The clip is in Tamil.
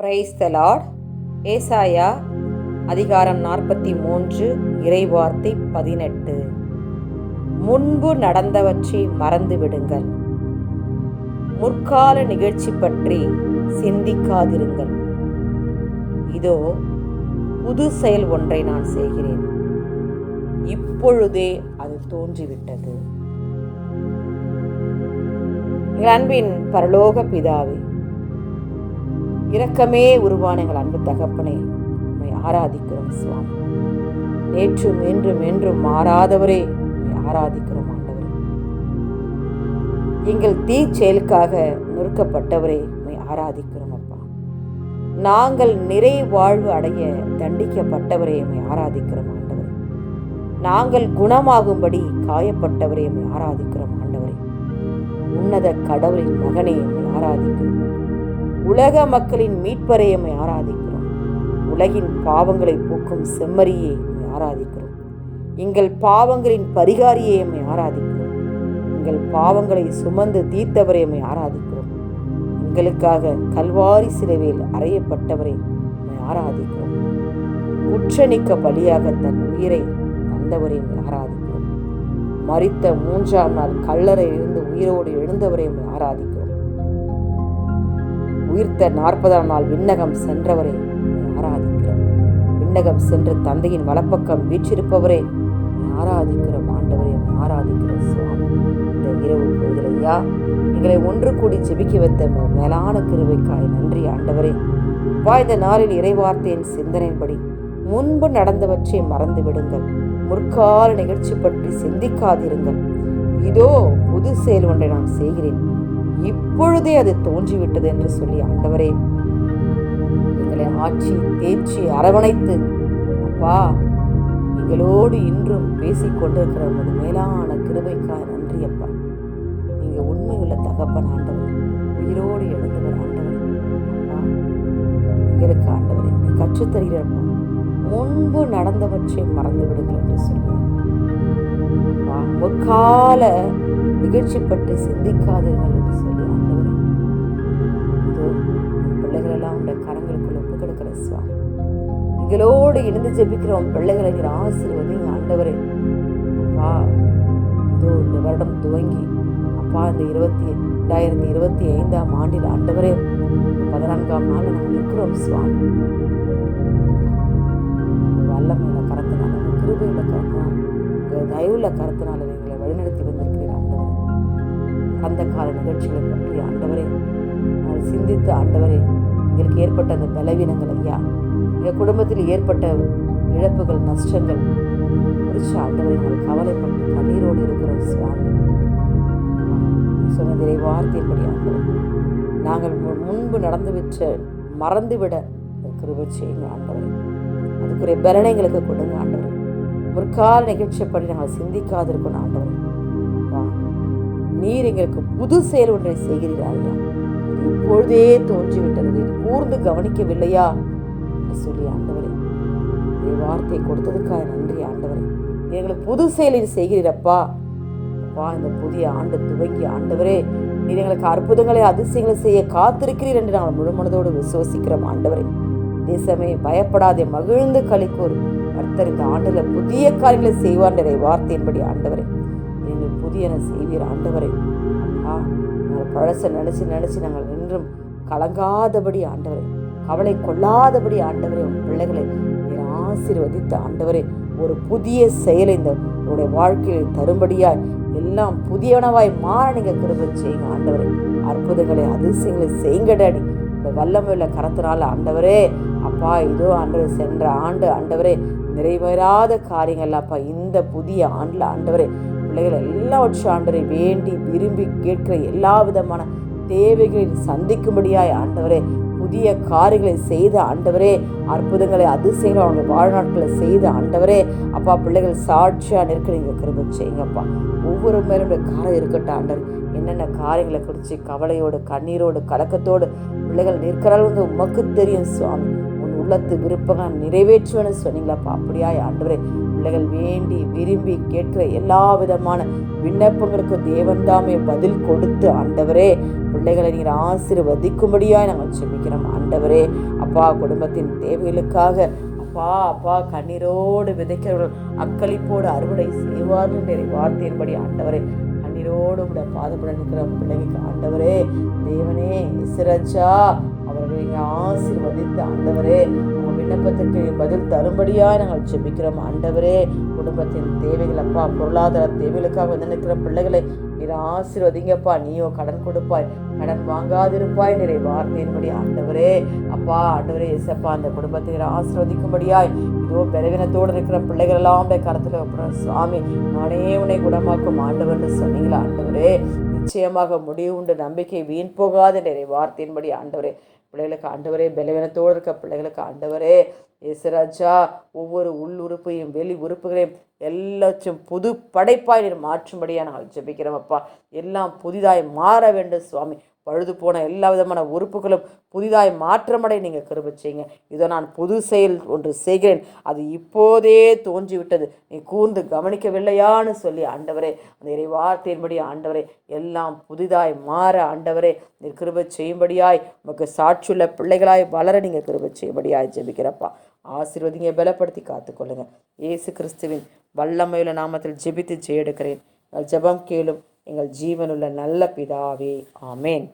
பிரைஸ் த லார்ட் ஏசாயா அதிகாரம் நாற்பத்தி மூன்று இறைவார்த்தை பதினெட்டு. முன்பு நடந்தவற்றை மறந்து விடுங்கள். முற்கால நிகழ்ச்சி பற்றி சிந்திக்காதிருங்கள். இதோ புது செயல் ஒன்றை நான் செய்கிறேன். இப்பொழுதே அது தோன்றிவிட்டது. அன்பின் பரலோக பிதாவே இரக்கமே உருவான எங்கள் அன்பு தகப்பனே உண்மை ஆராதிக்கிறோம் சுவாமி. நேற்றும் என்றும் என்றும் மாறாதவரே உண்மை ஆராதிக்கிறோம் ஆண்டவரே. எங்கள் தீ செயலுக்காக நொறுக்கப்பட்டவரே உண்மை ஆராதிக்கிறோம் அப்பா. நாங்கள் நிறை வாழ்வு அடைய தண்டிக்கப்பட்டவரே உண்மை ஆராதிக்கிறோம் ஆண்டவரே. நாங்கள் குணமாகும்படி காயப்பட்டவரே உண்மை ஆராதிக்கிறோம் ஆண்டவரே. உன்னத கடவுளின் மகனே உண்மை ஆராதிக்கிறோம். உலக மக்களின் மீட்பரை எம்மை ஆராதிக்கிறோம். உலகின் பாவங்களை போக்கும் செம்மறியை எம்மை ஆராதிக்கிறோம். எங்கள் பாவங்களின் பரிகாரியை எம்மை ஆராதிக்கிறோம். எங்கள் பாவங்களை சுமந்து தீர்த்தவரை எம்மை ஆராதிக்கிறோம். எங்களுக்காக கல்வாரி சிலுவையில் அறையப்பட்டவரை எம்மை ஆராதிக்கிறோம். குற்றணிக்க பலியாக தன் உயிரை தந்தவரை எம்மை ஆராதிக்கிறோம். மறித்த மூன்றாம் நாள் கல்லறையிலிருந்து உயிரோடு எழுந்தவரை எம்மை ஆராதிக்கிறோம். உயிர்த்த நாற்பதாம் நாள் விண்ணகம் சென்றவரை ஆராதிக்கிறோம் விண்ணகம் சென்று தந்தையின் வலப்பக்கம் வீற்றிருப்பவரே ஆராதிக்கிறோம் ஆண்டவரை ஆராதிக்கிறோம் சுவாமி. இந்த இரவு பொழுதுலையா எங்களை ஒன்று கூடி ஜெபிக்க வைத்த மேலான கிருவைக்காய் நன்றி ஆண்டவரே. வாய்ந்த இந்த நாளில் இறைவார்த்தையின் சிந்தனையின்படி முன்பு நடந்தவற்றை மறந்து விடுங்கள். முற்கால நிகழ்ச்சி பற்றி சிந்திக்காதிருங்கள். இதோ புது செயல் ஒன்றை நான் செய்கிறேன். இப்பொழுதே அது தோன்றிவிட்டது என்று சொல்லி ஆண்டவரே எங்களை ஆட்சி தேர்ச்சி அரவணைத்து அப்பா எங்களோடு இன்றும் பேசிக் ஒரு மேலான கிருபைக்காக நன்றி அப்பா. நீங்க உண்மையுள்ள தகப்பன் ஆண்டவர் உயிரோடு எழுந்தவர் ஆண்டவர் அப்பா. எங்களுக்கு ஆண்டவர் என்னை கற்றுத்தருகிறப்பா முன்பு நடந்தவற்றை மறந்து விடுங்கள் என்று சொல்லி அப்பா. முற்கால நிகழ்ச்சி பற்றி சிந்திக்காதீர்கள் என்று சொல்லி ஆண்டவரே. இதோ பிள்ளைகளெல்லாம் பிள்ளைகள் கரங்களுக்குள்ள உடைய கரங்களுக்குள் ஒப்பு கொடுக்கிற சுவாமி. எங்களோடு இணைந்து ஜெபிக்கிற உன் பிள்ளைகளை நீர் ஆசீர்வதிங்க ஆண்டவரே. அப்பா இதோ இந்த வருடம் துவங்கி அப்பா இந்த இருபத்தி ரெண்டாயிரத்தி இருபத்தி ஐந்தாம் ஆண்டில் ஆண்டவரே பதினான்காம் நாள் நாங்கள் நிற்கிறோம் சுவாமி. வல்லமையில கரத்தினால கிருபையில கரத்தினால தயவுல தயவுள்ள கரத்தினால நிகழ்ச்சிகளை பற்றி ஆண்டவரே நாங்கள் சிந்தித்து ஆண்டவரே எங்களுக்கு ஏற்பட்ட அந்த பலவீனங்கள் ஐயா. எங்கள் குடும்பத்தில் ஏற்பட்ட இழப்புகள் நஷ்டங்கள் குறித்து ஆண்டவரை நாங்கள் கவலைப்பட்டு கண்ணீரோடு இருக்கிறோம் சுவாமி. சொன்னதிரை வார்த்தையின்படி ஆண்டவர் நாங்கள் முன்பு முன்பு நடந்துவிட்ட மறந்துவிட கிருபை செய்யுங்க ஆண்டவரை. அதுக்குரிய பலனை எங்களுக்கு கொடுங்க ஆண்டவரே. முற்கால நிகழ்ச்சியப்படி நாங்கள் சிந்திக்காதிருக்கணும் ஆண்டவர். வா நீர் எங்களுக்கு புது செயல் ஒன்றை செய்கிறீரா இப்பொழுதே தோன்றிவிட்டது. கூர்ந்து கவனிக்கவில்லையா? என்று சொல்லி ஆண்டவரே இந்த வார்த்தை கொடுத்ததுக்காக நன்றி ஆண்டவரே. எங்களுக்கு புது செயலில் செய்கிறீரப்பா. அப்பா இந்த புதிய ஆண்டு துவங்கி ஆண்டவரே நீர் எங்களுக்கு அற்புதங்களை அதிசயங்களை செய்ய காத்திருக்கிறீர் என்று நாங்கள் முழு மனதோடு விசுவசிக்கிறோம் ஆண்டவரே. தேசமே பயப்படாதே மகிழ்ந்து கலிக்கூர் கர்த்தர் இந்த ஆண்டுல புதிய காரியங்களை செய்வார் வார்த்தையின்படி ஆண்டவரே. புதியன செய்வீர் ஆண்டவரே. ஆ நாங்கள் பழச நினைச்சு நினைச்சு நாங்கள் இன்றும் கலங்காதபடி ஆண்டவரே. கவலை கொள்ளாதபடி ஆண்டவரே உன் பிள்ளைகளை நீர் ஆசீர்வதித்த ஆண்டவரே. ஒரு புதிய செயலை இந்த உங்களுடைய வாழ்க்கையில் தரும்படியாய் எல்லாம் புதியனவாய் மாற நீங்கள் கிருபை செய்யுங்க ஆண்டவரே. அற்புதங்களை அதிசயங்களை செய்யுங்க டாடி. இந்த வல்லமையுள்ள கரத்தினால ஆண்டவரே. அப்பா இதோ ஆண்டவர் சென்ற ஆண்டு ஆண்டவரே நிறைவேறாத காரியங்கள் அப்பா. இந்த புதிய ஆண்டில் ஆண்டவரே பிள்ளைகள் எல்லாவற்றும் ஆண்டவரை வேண்டி விரும்பி கேட்கிற எல்லா விதமான தேவைகளில் சந்திக்கும்படியாய் ஆண்டவரே புதிய காரியங்களை செய்த ஆண்டவரே அற்புதங்களை அதிசயங்களை அவங்க வாழ்நாட்களை செய்த ஆண்டவரே அப்பா பிள்ளைகள் சாட்சியாக நிற்க நீங்கள் கிருப செய்யுங்கப்பா. ஒவ்வொரு மேலும் காரம் இருக்கட்டும் ஆண்டவர். என்னென்ன காரியங்களை குறித்து கவலையோடு கண்ணீரோடு கலக்கத்தோடு பிள்ளைகள் நிற்கிறாள் வந்து உமக்கு தெரியும் சுவாமி. உன் உள்ளத்து விருப்பங்கள் நிறைவேற்றுவேன்னு சொன்னீங்களாப்பா அப்படியாய் ஆண்டவரே பிள்ளைகள் வேண்டி விரும்பி கேட்கிற எல்லா விதமான விண்ணப்பங்களுக்கு தேவன் தாமே பதில் கொடுத்து ஆண்டவரே பிள்ளைகளை நீர் ஆசிர்வதிக்கும்படியாய் நாங்கள் செபிக்கிறோம் ஆண்டவரே. அப்பா குடும்பத்தின் தேவைகளுக்காக அப்பா அப்பா கண்ணீரோடு விதைக்கிறவர்கள் அக்களிப்போடு அறுவடை செய்வார்கள் என்ற வார்த்தையின்படி ஆண்டவரே. கண்ணீரோடு உடைய பாதப்பட நிற்கிற பிள்ளைகளுக்கு ஆண்டவரே தேவனே இசரச்சா அவர்களை ஆசீர்வதித்து ஆண்டவரே உங்கள் விண்ணப்பத்திற்கு பதில் தரும்படியா நாங்கள் ஜெபிக்கிறோம். ஆண்டவரே குடும்பத்தின் தேவைகள் அப்பா பொருளாதார தேவைகளுக்காக வந்து நிற்கிற பிள்ளைகளை நீர் ஆசீர்வதிங்கப்பா நீயோ கடன் கொடுப்பாய் கடன் வாங்காதிருப்பாய் நிறை வார்த்தையின்படி ஆண்டவரே. அப்பா ஆண்டவரே இசப்பா அந்த குடும்பத்தை நீர் ஆசீர்வதிக்கும்படியாய் இதோ பலவீனத்தோடு இருக்கிற பிள்ளைகள் எல்லாம் உடைய கருத்தில் வைக்கிறோம். சுவாமி நானே உன்னை குணமாக்கும் ஆண்டவர்னு சொன்னீங்களா? ஆண்டவரே நிச்சயமாக முடிவு உண்டு நம்பிக்கை வீண் போகாத நிறை வார்த்தையின்படி ஆண்டவரே. பிள்ளைகளுக்கு ஆண்டவரே பலவீனத்தோடு இருக்க பிள்ளைகளுக்கு ஆண்டவரே இயேசுராஜா ஒவ்வொரு உள் உறுப்பையும் வெளி உறுப்புகளையும் எல்லாச்சும் புது படைப்பாய் நீர் மாற்றும்படியாக நாங்கள் ஜெபிக்கிறோம் அப்பா. எல்லாம் புதிதாய் மாற வேண்டும் சுவாமி. பழுது போன எல்லா விதமான உறுப்புகளும் புதிதாய் மாற்றமடை நீங்கள் கிருபை செய்யுங்க இதை நான் புது செயல் ஒன்று செய்கிறேன். அது இப்போதே தோன்றிவிட்டது. நீ கூர்ந்து கவனிக்கவில்லையான்னு சொல்லி ஆண்டவரே அந்த இறைவார்த்தையின்படி ஆண்டவரே எல்லாம் புதிதாய் மாற ஆண்டவரே நீர் கிருப செய்யும்படியாய் உமக்கு சாட்சியுள்ள பிள்ளைகளாய் வளர நீங்கள் கிருப செய்யும்படியாய் ஜெபிக்கிறப்பா. ஆசீர்வதிங்க பலப்படுத்தி காத்துக்கொள்ளுங்க. இயேசு கிறிஸ்துவின் வல்லமையுள்ள நாமத்தில் ஜெபித்து ஜெயெடுக்கிறேன். எங்கள் ஜெபம் கேளும் எங்கள் ஜீவனுள்ள நல்ல பிதாவே. ஆமேன்.